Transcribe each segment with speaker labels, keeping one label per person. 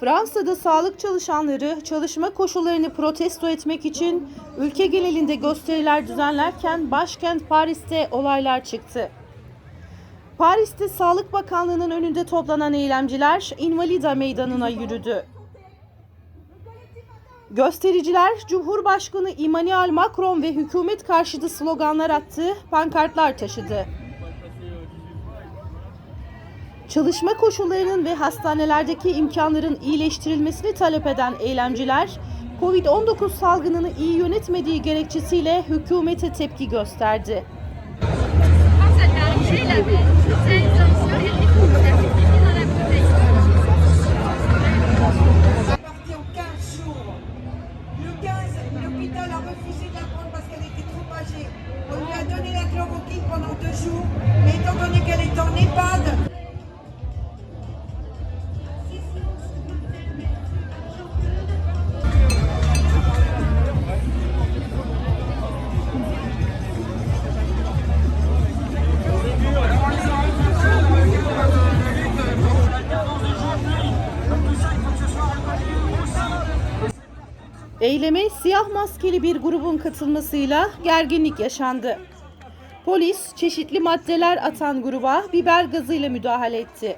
Speaker 1: Fransa'da sağlık çalışanları çalışma koşullarını protesto etmek için ülke genelinde gösteriler düzenlerken başkent Paris'te olaylar çıktı. Paris'te Sağlık Bakanlığı'nın önünde toplanan eylemciler Invalida Meydanı'na yürüdü. Göstericiler Cumhurbaşkanı Emmanuel Macron ve hükümet karşıtı sloganlar attı, pankartlar taşıdı. Çalışma koşullarının ve hastanelerdeki imkanların iyileştirilmesini talep eden eylemciler, Covid-19 salgınını iyi yönetmediği gerekçesiyle hükümete tepki gösterdi.
Speaker 2: Quand ça t'est arrivé, il avait 16 ans, il avait fini dans la bouteille.
Speaker 3: partie en 15 jours. Le 15, l'hôpital a refusé de la prendre parce qu'elle était trop âgée. On lui a donné la chloroquine pendant deux jours, mais étant donné qu'elle est en EHPAD,
Speaker 1: Eyleme siyah maskeli bir grubun katılmasıyla gerginlik yaşandı. Polis çeşitli maddeler atan gruba biber gazıyla müdahale etti.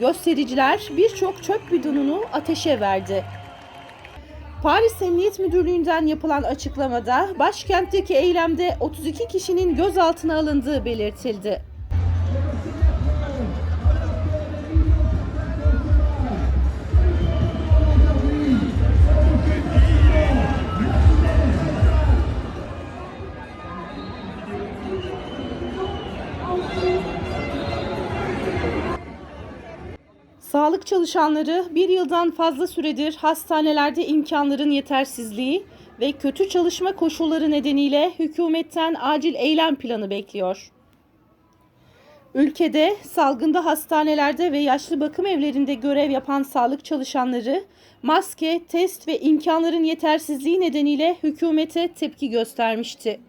Speaker 1: Göstericiler birçok çöp bidonunu ateşe verdi. Paris Emniyet Müdürlüğü'nden yapılan açıklamada başkentteki eylemde 32 kişinin gözaltına alındığı belirtildi. Sağlık çalışanları bir yıldan fazla süredir hastanelerde imkanların yetersizliği ve kötü çalışma koşulları nedeniyle hükümetten acil eylem planı bekliyor. Ülkede salgında hastanelerde ve yaşlı bakım evlerinde görev yapan sağlık çalışanları maske, test ve imkanların yetersizliği nedeniyle hükümete tepki göstermişti.